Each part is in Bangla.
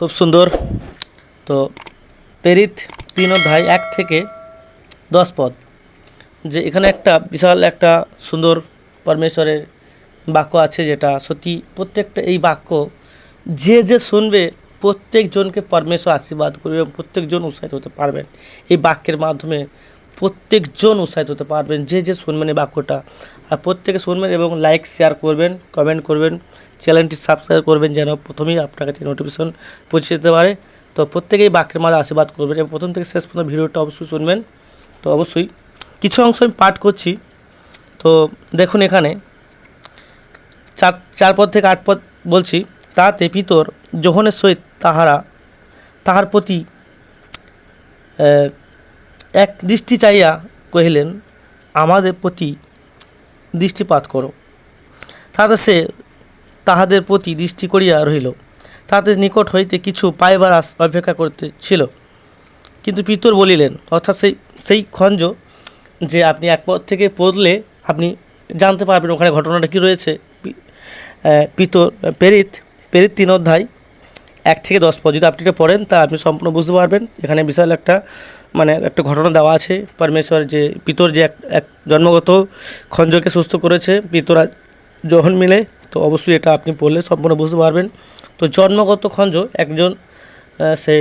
খুব সুন্দর। তো পেরিত তিন অধ্যায়, এক থেকে দশ পদ। যে এখানে একটা বিশাল একটা সুন্দর পরমেশ্বরের বাক্য আছে যেটা সত্যি প্রত্যেকটা এই বাক্য যে যে শুনবে প্রত্যেকজনকে পরমেশ্বর আশীর্বাদ করবে এবং প্রত্যেকজন উৎসাহিত হতে পারবেন। এই বাক্যের মাধ্যমে প্রত্যেকজন উৎসাহিত হতে পারবেন যে যে শুনবেন এই বাক্যটা। আর প্রত্যেকে শুনবেন এবং লাইক শেয়ার করবেন কমেন্ট করবেন, চ্যানেলটি সাবস্ক্রাইব করবেন যেন প্রথমেই আপনার কাছে নোটিফিকেশন পৌঁছে যেতে পারে। তো প্রত্যেকেই বাক্যের মাঝে আশীর্বাদ করবেন এবং প্রথম থেকে শেষ পর্যন্ত ভিডিওটা অবশ্যই শুনবেন। তো অবশ্যই কিছু অংশ আমি পাঠ করছি। তো দেখুন এখানে চার চার পদ থেকে আট পদ বলছি তাতে পিতর যোহনের সহিত তাহারা, তাহার প্রতি এক দৃষ্টি চাইয়া কহিলেন, আমাদের প্রতি দৃষ্টিপাত করো। তাতে সে তাহাদের প্রতি দৃষ্টি করিয়া রহিল। তাদের নিকট হইতে কিছু পাইবার আস অপেক্ষা করতে ছিল কিন্তু পিতর বলিলেন, অর্থাৎ সেই সেই খঞ্জ যে আপনি এক পথ থেকে পড়লে আপনি জানতে পারবেন ওখানে ঘটনাটা কী রয়েছে। পিতর, পেরিত পেরিত তিন অধ্যায় এক থেকে দশ পদ যদি আপনি এটা পড়েন তা আপনি সম্পূর্ণ বুঝতে পারবেন। এখানে বিশাল একটা মানে একটা ঘটনা দেওয়া আছে। পরমেশ্বর যে পিতর যে এক এক জন্মগত খঞ্জকে সুস্থ করেছে, পিতর যখন মিলে, তো অবশ্যই এটা আপনি পড়লে সম্পূর্ণ বুঝতে পারবেন। তো জন্মগত খঞ্জ একজন সে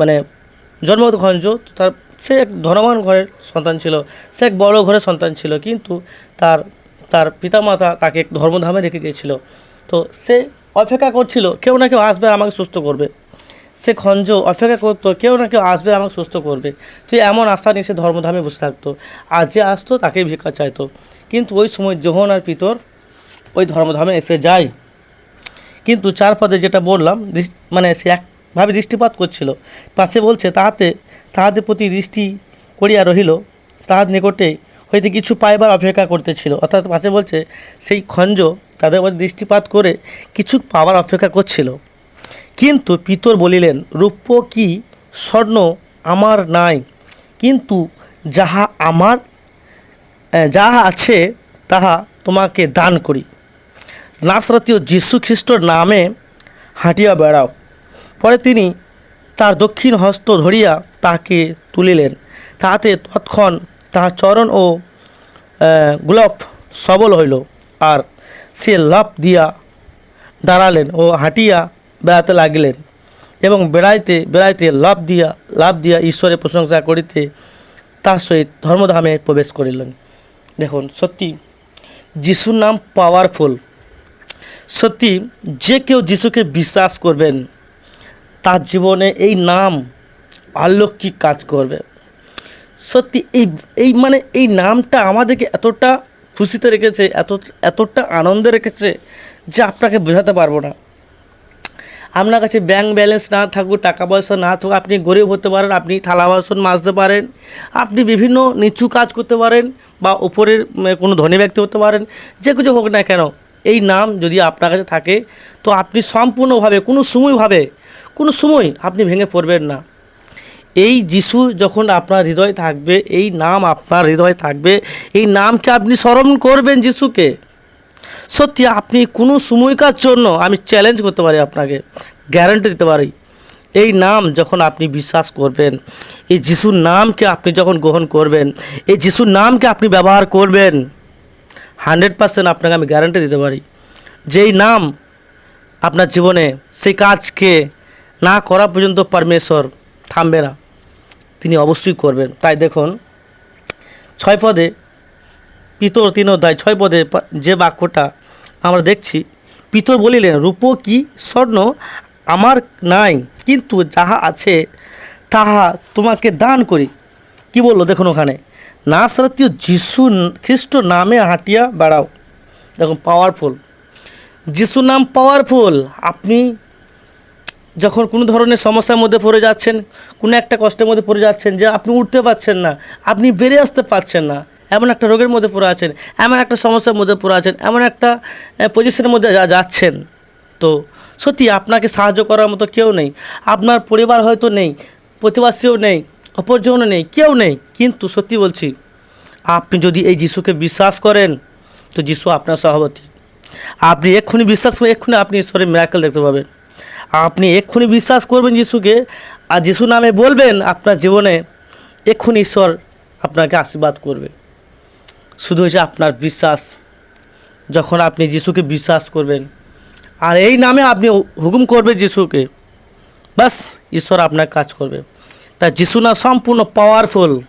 মানে জন্মগত খঞ্জ তার, সে এক ধনবান ঘরের সন্তান ছিল, সে এক বড় ঘরের সন্তান ছিল, কিন্তু তার তার পিতামাতা তাকে ধর্মধামে রেখে গিয়েছিল। তো সে অপেক্ষা করছিল, কেউ না কেউ আসবে, আমাকে সুস্থ করবে। সে খঞ্জ, অপেক্ষা করতো, কেউ না কেউ আসবে, আমাকে সুস্থ করবে। তো এমন আশা নিয়ে সে ধর্মধামে বসে থাকতো। আর যে আসতো, তাকেই ভিক্ষা চাইতো। কিন্তু ওই সময় যোহন আর পিতর ওই ধর্মধামে এসে যায়। কিন্তু চার পদে যেটা বললাম মানে সে একভাবে দৃষ্টিপাত করছিল। পাঁচে বলছে, তাহাতে, তাহাদের প্রতি দৃষ্টি করিয়া রহিল। তাহার নিকটে হইতে কিছু পাইবার অপেক্ষা করতেছিল। অর্থাৎ পাঁচে বলছে, সেই খঞ্জ তাদের দৃষ্টিপাত করে কিছু পাওয়ার অপেক্ষা করছিল। কিন্তু পিতর বলিলেন রূপ্য কি স্বর্ণ আমার নাই, কিন্তু যাহা আমার যাহা আছে তাহা তোমাকে দান করি। নাসরাতীয় যীশু খ্রিস্টর নামে হাঁটিয়া বেড়াও। পরে তিনি তার দক্ষিণ হস্ত ধরিয়া তাকে তুলিলেন। তাহাতে তৎক্ষণ তাহার চরণ ও গোলাপ সবল হইল। আর সে লাভ দিয়া দাঁড়ালেন ও হাঁটিয়া বেড়াতে লাগিলেন এবং বেড়াইতে বেড়াইতে লাভ দিয়া লাভ দিয়া ঈশ্বরের প্রশংসা করিতে তার সহিত ধর্মধামে প্রবেশ করিলেন। দেখুন, সত্যি যিশুর নাম পাওয়ারফুল সত্যি যে কেউ যিশুকে বিশ্বাস করবেন, তার জীবনে এই নাম আলৌকিক কাজ করবে। সত্যি এই এই মানে এই নামটা আমাদেরকে এতটা খুশিতে রেখেছে, এত, এতটা আনন্দে রেখেছে যে আপনাকে বোঝাতে পারব না। আপনার কাছে ব্যাংক ব্যালেন্স না থাকুক, টাকা পয়সা না থাকুক, আপনি গরিব হতে পারেন, আপনি থালা বাসন মাজতে পারেন, আপনি বিভিন্ন নিচু কাজ করতে পারেন বা উপরের কোনো ধনী ব্যক্তি হতে পারেন, যে কিছু হোক না কেন, এই নাম যদি আপনার কাছে থাকে, তো আপনি সম্পূর্ণভাবে, কোনো সময়ভাবে, কোনো সময় আপনি ভেঙে পড়বেন না। এই যিশু যখন আপনার হৃদয় থাকবে, এই নাম আপনার হৃদয় থাকবে, এই নামকে আপনি স্মরণ করবেন যিশুকে। সত্যি আপনি কোনো সময়কার জন্য আমি চ্যালেঞ্জ করতে পারি আপনাকে গ্যারান্টি দিতে পারি। এই নাম যখন আপনি বিশ্বাস করবেন, এই যিশুর নামকে আপনি যখন গ্রহণ করবেন, এই যিশুর নামকে আপনি ব্যবহার করবেন হান্ড্রেড পার্সেন্ট আপনাকে আমি গ্যারান্টি দিতে পারি। যেই নাম আপনার জীবনে, সেই কাজকে না করা পর্যন্ত পরমেশ্বর থামবে না। তিনি অবশ্যই করবেন। তাই দেখুন, ছয় পদে পিতর তিন অধ্যায় ছয় পদে যে বাক্যটা আমরা দেখছি, পিতর বলিলেন, রূপ কি স্বর্ণ? আমার নাই, কিন্তু যাহা আছে, তাহা তোমাকে দান করি। কি বলল দেখুন ওখানে না নাসরাতীয় যিশু খ্রিস্ট নামে হাঁটিয়া বেড়াও। দেখুন পাওয়ারফুল যিশু নাম পাওয়ারফুল আপনি যখন কোনো ধরনের সমস্যার মধ্যে পড়ে যাচ্ছেন, কোনো একটা কষ্টের মধ্যে পড়ে যাচ্ছেন যে আপনি উঠতে পারছেন না, আপনি বেরিয়ে আসতে পারছেন না এমন একটা রোগের মধ্যে পড়ে আছেন, এমন একটা সমস্যার মধ্যে পড়ে আছেন, এমন একটা পজিশনের মধ্যে যা, যাচ্ছেন। তো সত্যি আপনাকে সাহায্য করার মতো কেউ নেই। আপনার পরিবার হয়তো নেই, প্রতিবাসীও নেই, অপরজনও নেই, কেউ নেই। কিন্তু সত্যি বলছি, আপনি যদি এই যিশুকে বিশ্বাস করেন, তো যিশু আপনার সভাপতি। আপনি এক্ষুনি বিশ্বাস এক্ষুনি আপনি ঈশ্বরের মিরাকেল দেখতে পাবেন। আপনি এক্ষুনি বিশ্বাস করবেন যিশুকে, আর যিশু নামে বলবেন, আপনার জীবনে এক্ষুনি ঈশ্বর আপনাকে আশীর্বাদ করবে। শুধু হচ্ছে আপনার বিশ্বাস, যখন আপনি যিশুকে বিশ্বাস করবেন। আর এই নামে আপনি হুকুম করবেন যিশুকে। বাস ঈশ্বর আপনার কাজ করবে। তা যিশু নাম সম্পূর্ণ পাওয়ারফুল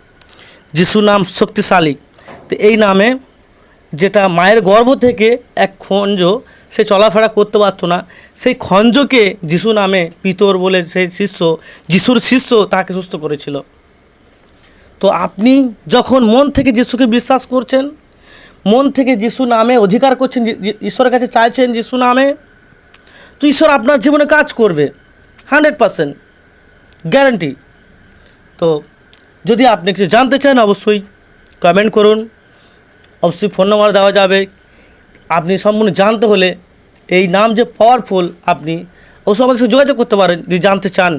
যিশু নাম শক্তিশালী। তো এই নামে যেটা মায়ের গর্ভ থেকে এক খঞ্জ, সে চলাফেরা করতে পারতো না। সেই খঞ্জকে যিশু নামে পিতর বলে সেই শিষ্য, যিশুর শিষ্য তাকে সুস্থ করেছিল। তো আপনি যখন মন থেকে যিশুকে বিশ্বাস করছেন, মন থেকে যিশু নামে অধিকার করছেন ঈশ্বরের কাছে চাইছেন যিশু নামে, তো ঈশ্বর আপনার জীবনে কাজ করবে, হান্ড্রেড পারসেন্ট, গ্যারান্টি। তো যদি আপনি কিছু জানতে চান, অবশ্যই কমেন্ট করুন। অবশ্যই ফোন নাম্বার দেওয়া যাবে। আপনি সম্পূর্ণ জানতে হলে এই নাম যে পাওয়ারফুল আপনি অবশ্যই আমাদের সাথে যোগাযোগ করতে পারেন, যদি জানতে চান।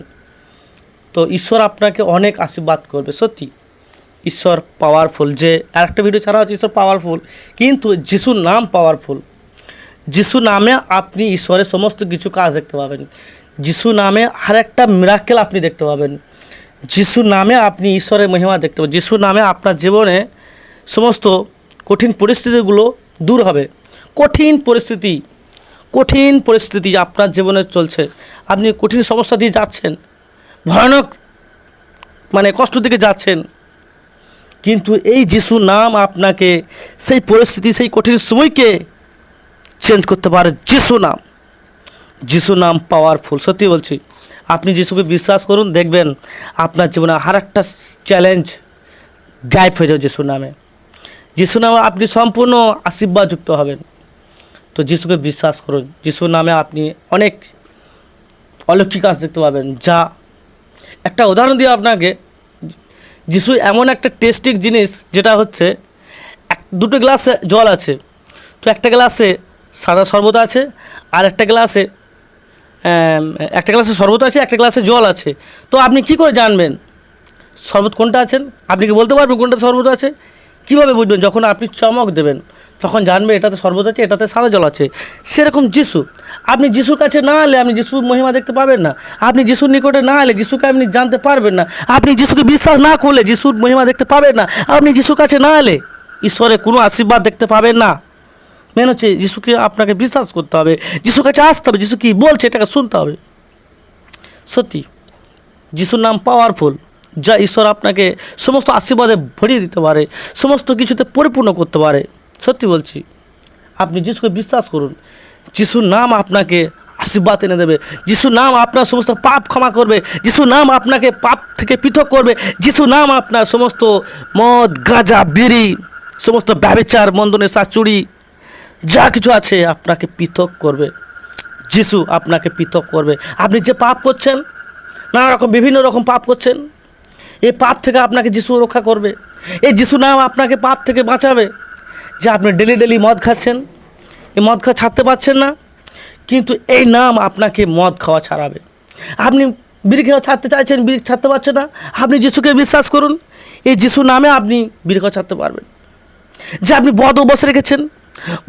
তো ঈশ্বর আপনাকে অনেক আশীর্বাদ করবে, সত্যি। ঈশ্বর পাওয়ারফুল যে আরেকটা ভিডিও ছাড়া হচ্ছে ঈশ্বর পাওয়ারফুল কিন্তু যিশুর নাম পাওয়ারফুল যিশু নামে আপনি ঈশ্বরের সমস্ত কিছু কাজ দেখতে পাবেন। যিশু নামে আর একটা মিরাক্কেল আপনি দেখতে পাবেন। যিশু নামে আপনি ঈশ্বরের মহিমা দেখতে পাবেন। যিশু নামে আপনার জীবনে সমস্ত কঠিন পরিস্থিতিগুলো দূর হবে। কঠিন পরিস্থিতি কঠিন পরিস্থিতি আপনার জীবনে চলছে। আপনি কঠিন সমস্যা দিয়ে যাচ্ছেন। ভয়ানক মানে কষ্ট থেকে যাচ্ছেন। কিন্তু এই যিশু নাম আপনাকে সেই পরিস্থিতি, সেই কঠিন সময়কে চেঞ্জ করতে পারে যিশু নাম। যিশু নাম পাওয়ারফুল সত্যি বলছি, আপনি যিশুকে বিশ্বাস করুন, দেখবেন আপনার জীবনে আর একটা চ্যালেঞ্জ গায়েব হয়ে যাবে যিশু নামে। যিশু নামে আপনি সম্পূর্ণ আশীর্বাদযুক্ত হবেন। তো যিশুকে বিশ্বাস করুন, যিশু নামে আপনি অনেক অলৌকিক কাজ দেখতে পাবেন, যা একটা উদাহরণ দিয়ে আপনাকে যিশু এমন একটা টেস্টিক জিনিস যেটা হচ্ছে, এক, দুটো গ্লাসে জল আছে। তো একটা গ্লাসে সাদা শরবত আছে, আর একটা গ্লাসে একটা গ্লাসে শরবত আছে, একটা গ্লাসে জল আছে। তো আপনি কি করে জানবেন শরবত কোনটা আছেন? আপনি কি বলতে পারবেন কোনটা শরবত আছে? কীভাবে বুঝবেন? যখন আপনি চমক দেবেন, তখন জানবে এটাতে শরবত আছে, এটাতে সাদা জল আছে। সেরকম যিশু আপনি যিশুর কাছে না এলে আপনি যিশুর মহিমা দেখতে পাবেন না। আপনি যিশুর নিকটে না এলে যিশুকে আপনি জানতে পারবেন না। আপনি যিশুকে বিশ্বাস না করলে যিশুর মহিমা দেখতে পাবেন না। আপনি যিশুর কাছে না এলে ঈশ্বরের কোনো আশীর্বাদ দেখতে পাবেন না। মেন হচ্ছে যিশুকে আপনাকে বিশ্বাস করতে হবে। যিশুর কাছে আসতে হবে, যিশু কী বলছে এটাকে শুনতে হবে। সত্যি, যিশুর নাম পাওয়ারফুল যা ঈশ্বর আপনাকে সমস্ত আশীর্বাদে ভরিয়ে দিতে পারে, সমস্ত কিছুতে পরিপূর্ণ করতে পারে। সত্যি বলছি, আপনি যিশুকে বিশ্বাস করুন। যিশুর নাম আপনাকে আশীর্বাদ এনে দেবে। যিশুর নাম আপনার সমস্ত পাপ ক্ষমা করবে। যিশুর নাম আপনাকে পাপ থেকে পৃথক করবে। যিশুর নাম আপনার সমস্ত মদ, গাঁজা, বিড়ি, সমস্ত ব্যবচার মন্দনে চুরি, যা কিছু আছে আপনাকে পৃথক করবে। যিশু আপনাকে পৃথক করবে। আপনি যে পাপ করছেন, নানা রকম, বিভিন্ন রকম পাপ করছেন, এই পাপ থেকে আপনাকে যিশু রক্ষা করবে। এই যিশু নাম আপনাকে পাপ থেকে বাঁচাবে। যে আপনি ডেলি ডেলি মদ খাচ্ছেন এই মদ খাওয়া ছাড়তে পারছেন না, কিন্তু এই নাম আপনাকে মদ খাওয়া ছাড়াবে। আপনি বিড়ি খাওয়া ছাড়তে চাইছেন, বিড়ি ছাড়তে পারছেন না, আপনি যিশুকে বিশ্বাস করুন, এই যিশু নামে আপনি বিড়ি খাওয়া ছাড়তে পারবেন। যে আপনি বদ অভ্যাস রেখেছেন,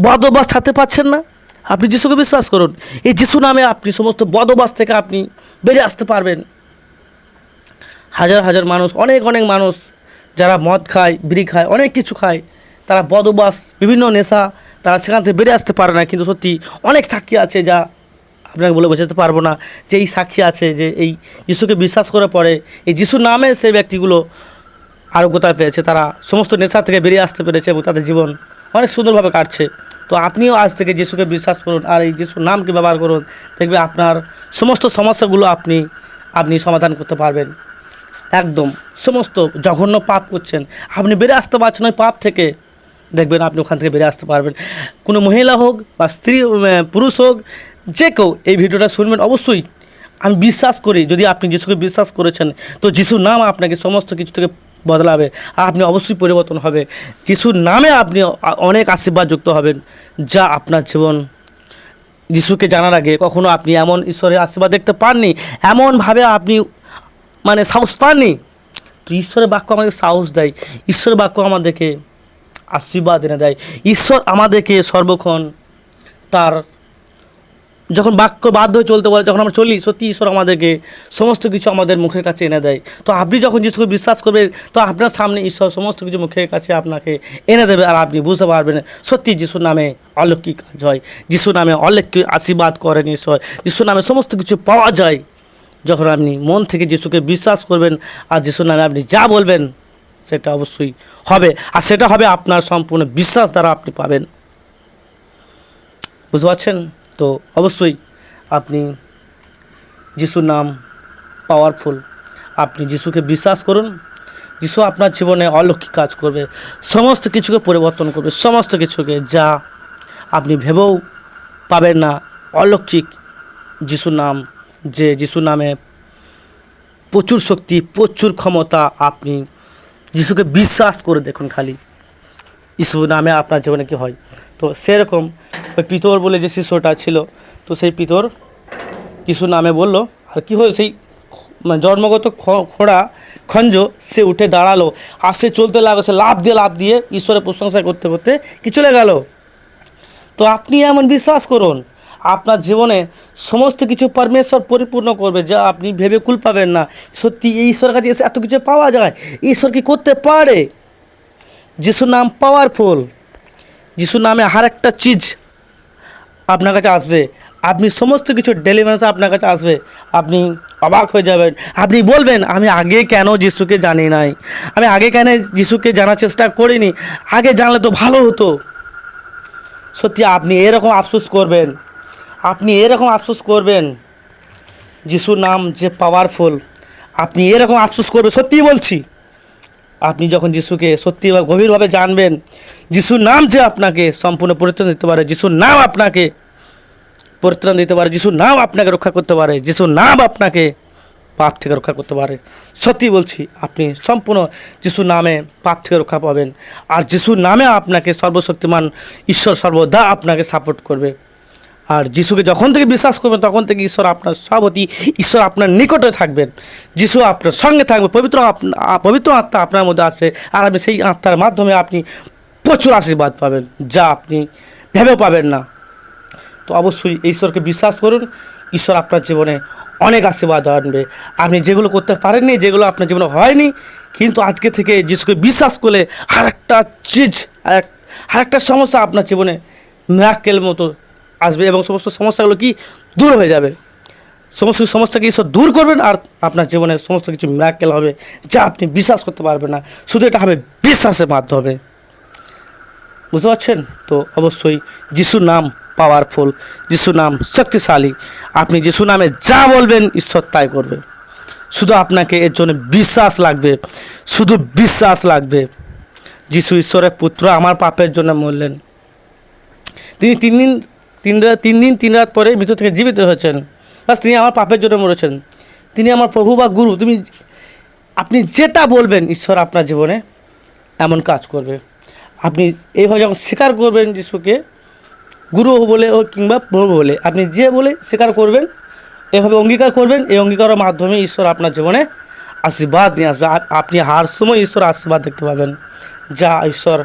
বদ অভ্যাস ছাড়তে পারছেন না, আপনি যিশুকে বিশ্বাস করুন, এই যিশু নামে আপনি সমস্ত বদ অভ্যাস থেকে আপনি বেরিয়ে আসতে পারবেন। হাজার হাজার মানুষ, অনেক অনেক মানুষ যারা মদ খায়, বিড়ি খায়, অনেক কিছু খায়, তারা বদ অভ্যাস, বিভিন্ন নেশা তারা সেখান থেকে বেরিয়ে আসতে পারে না, কিন্তু সত্যি অনেক সাক্ষী আছে যা আপনাকে বলে বোঝাতে পারব না যে এই সাক্ষী আছে, যে এই যিশুকে বিশ্বাস করে পরে এই যিশুর নামে সেই ব্যক্তিগুলো আরোগ্যতা পেয়েছে। তারা সমস্ত নেশা থেকে বেরিয়ে আসতে পেরেছে এবং তাদের জীবন অনেক সুন্দরভাবে কাটছে। তো আপনিও আজ থেকে যিশুকে বিশ্বাস করুন আর এই যিশুর নামকে ব্যবহার করুন। দেখবে আপনার সমস্ত সমস্যাগুলো আপনি আপনি সমাধান করতে পারবেন। একদম সমস্ত জঘন্য পাপ করছেন। আপনি বেড়ে আসতে পারছেন ওই পাপ থেকে। দেখবেন আপনি ওখান থেকে বেরিয়ে আসতে পারবেন। কোনো মহিলা হোক বা স্ত্রী পুরুষ হোক, যে কেউ এই ভিডিওটা শুনবেন, অবশ্যই আমি বিশ্বাস করি, যদি আপনি যিশুকে বিশ্বাস করেছেন, তো যিশুর নাম আপনাকে সমস্ত কিছু থেকে বদলাবে আপনি অবশ্যই পরিবর্তন হবে। যিশুর নামে আপনি অনেক আশীর্বাদ যুক্ত হবেন, যা আপনার জীবন। যিশুকে জানার আগে কখনো আপনি এমন ঈশ্বরের আশীর্বাদ দেখতে পাননি, এমনভাবে আপনি মানে সাহস পাননি। তো ঈশ্বরের বাক্য আমাদের সাহস দেয়। ঈশ্বরের বাক্য আমাদেরকে আশীর্বাদ এনে দেয়। ঈশ্বর আমাদেরকে সর্বক্ষণ তার যখন বাক্য বাধ্য হয়ে চলতে বলে, যখন আমরা চলি, সত্যি ঈশ্বর আমাদেরকে সমস্ত কিছু আমাদের মুখের কাছে এনে দেয়। তো আপনি যখন যিশুকে বিশ্বাস করবেন তো আপনার সামনে ঈশ্বর সমস্ত কিছু মুখের কাছে আপনাকে এনে দেবে আর আপনি বুঝতে পারবেন, সত্যি যিশুর নামে অলৌকিক কাজ হয় যিশুর নামে অলৌকিক আশীর্বাদ করেন ঈশ্বর, যিশুর নামে সমস্ত কিছু পাওয়া যায়। যখন আপনি মন থেকে যিশুকে বিশ্বাস করবেন আর যিশুর নামে আপনি যা বলবেন সেটা অবশ্যই হবে। আর সেটা হবে আপনার সম্পূর্ণ বিশ্বাস দ্বারা আপনি পাবেন। বুঝতে পারছেন? তো অবশ্যই আপনি যিশুর নাম পাওয়ারফুল আপনি যিশুকে বিশ্বাস করুন। যিশু আপনার জীবনে অলৌকিক কাজ করবে, সমস্ত কিছুকে পরিবর্তন করবে, সমস্ত কিছুকে যা আপনি ভেবেও পাবেন না, অলৌকিক যিশুর নাম, যে যিশুর নামে প্রচুর শক্তি, প্রচুর ক্ষমতা আপনি যিশুকে বিশ্বাস করে দেখুন খালি। যিশু নামে আপনার জীবনে কি হয়? তো সেরকম ওই পিতর বলে যে শিষ্যটা ছিল, তো সেই পিতর যিশু নামে বলল, আর কী হলো সেই মানে জন্মগত খোঁড়া খঞ্জ? সে উঠে দাঁড়াল। আর সে চলতে লাগল, সে লাভ দিয়ে লাভ দিয়ে ঈশ্বরের প্রশংসা করতে করতে কি চলে গেল? তো আপনি এমন বিশ্বাস করুন। আপনার জীবনে সমস্ত কিছু পরমেশ্বর পরিপূর্ণ করবে যা আপনি ভেবে কুল পাবেন না। সত্যি ঈশ্বরের কাছে এসে এত কিছু পাওয়া যায়? ঈশ্বর কি করতে পারে? যিশুর নাম পাওয়ারফুল যিশুর নামে হার একটা চিজ আপনার কাছে আসবে। আপনি সমস্ত কিছু ডেলিভারেন্স আপনার কাছে আসবে। আপনি অবাক হয়ে যাবেন। আপনি বলবেন, আমি আগে কেন যিশুকে জানি নাই? আমি আগে কেন যিশুকে জানার চেষ্টা করিনি? আগে জানলে তো ভালো হতো। সত্যি আপনি এরকম আফসোস করবেন। আপনি এরকম আফসোস করবেন, যিশুর নাম যে পাওয়ারফুল আপনি এরকম আফসোস করবেন, সত্যিই বলছি। আপনি যখন যিশুকে সত্যি গভীরভাবে জানবেন, যিশুর নাম যে আপনাকে সম্পূর্ণ পরিত্রাণ দিতে পারে, যিশুর নাম আপনাকে পরিত্রাণ দিতে পারে, যিশুর নাম আপনাকে রক্ষা করতে পারে, যিশুর নাম আপনাকে পাপ থেকে রক্ষা করতে পারে। সত্যি বলছি, আপনি সম্পূর্ণ যিশুর নামে পাপ থেকে রক্ষা পাবেন। আর যিশুর নামে আপনাকে সর্বশক্তিমান, ঈশ্বর সর্বদা আপনাকে সাপোর্ট করবে। আর যিশুকে যখন থেকে বিশ্বাস করবেন, তখন থেকে ঈশ্বর আপনার সভাপতি, ঈশ্বর আপনার নিকটে থাকবেন। যিশু আপনার সঙ্গে থাকবে, পবিত্র পবিত্র আত্মা আপনার মধ্যে আসবে আর আপনি সেই আত্মার মাধ্যমে আপনি প্রচুর আশীর্বাদ পাবেন, যা আপনি ভেবে পাবেন না। তো অবশ্যই ঈশ্বরকে বিশ্বাস করুন, ঈশ্বর আপনার জীবনে অনেক আশীর্বাদ আনবে। আপনি যেগুলো করতে পারেননি, যেগুলো আপনার জীবনে হয়নি, কিন্তু আজকে থেকে যিশুকে বিশ্বাস করলে আর একটা চিজ আর একটা সমস্যা আপনার জীবনে ম্যাকেল মতো আসবে এবং সমস্ত সমস্যাগুলো কি দূর হয়ে যাবে। সমস্ত সমস্যাকে ঈশ্বর দূর করবেন আর আপনার জীবনে সমস্ত কিছু ম্যাকেল হবে যা আপনি বিশ্বাস করতে পারবেন না। শুধু এটা হবে বিশ্বাসের মাধ্যমে বুঝতে পারছেন? তো অবশ্যই যিশুর নাম পাওয়ারফুল যিশুর নাম শক্তিশালী। আপনি যিশু নামে যা বলবেন ঈশ্বর তাই করবে। শুধু আপনাকে এর জন্য বিশ্বাস লাগবে। শুধু বিশ্বাস লাগবে। যিশু ঈশ্বরের পুত্র, আমার পাপের জন্য মরলেন। তিনি তিন দিন তিন রাত তিন দিন, তিন রাত পরে মৃত্যু থেকে জীবিত হয়েছেন। বাস তিনি আমার পাপের জন্য মরেছেন। তিনি আমার প্রভু বা গুরু, তুমি, আপনি যেটা বলবেন ঈশ্বর আপনার জীবনে, এমন কাজ করবে। আপনি এইভাবে যখন স্বীকার করবেন যিশুকে, গুরু বলে ও কিংবা প্রভু বলে, আপনি যে বলে স্বীকার করবেন, এভাবে অঙ্গীকার করবেন, এই অঙ্গীকারের মাধ্যমে ঈশ্বর আপনার জীবনে আশীর্বাদ নিয়ে আসবে। আপ- আপনি হার সময় ঈশ্বর আশীর্বাদ দেখতে পাবেন, যা ঈশ্বর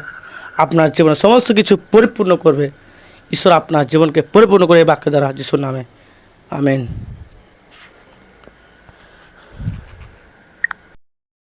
আপনার জীবনে সমস্ত কিছু পরিপূর্ণ করবে। ঈশ্বর আপনার জীবনকে পরিপূর্ণ করে বাক্য দ্বারা যিশুর নামে। আমেন।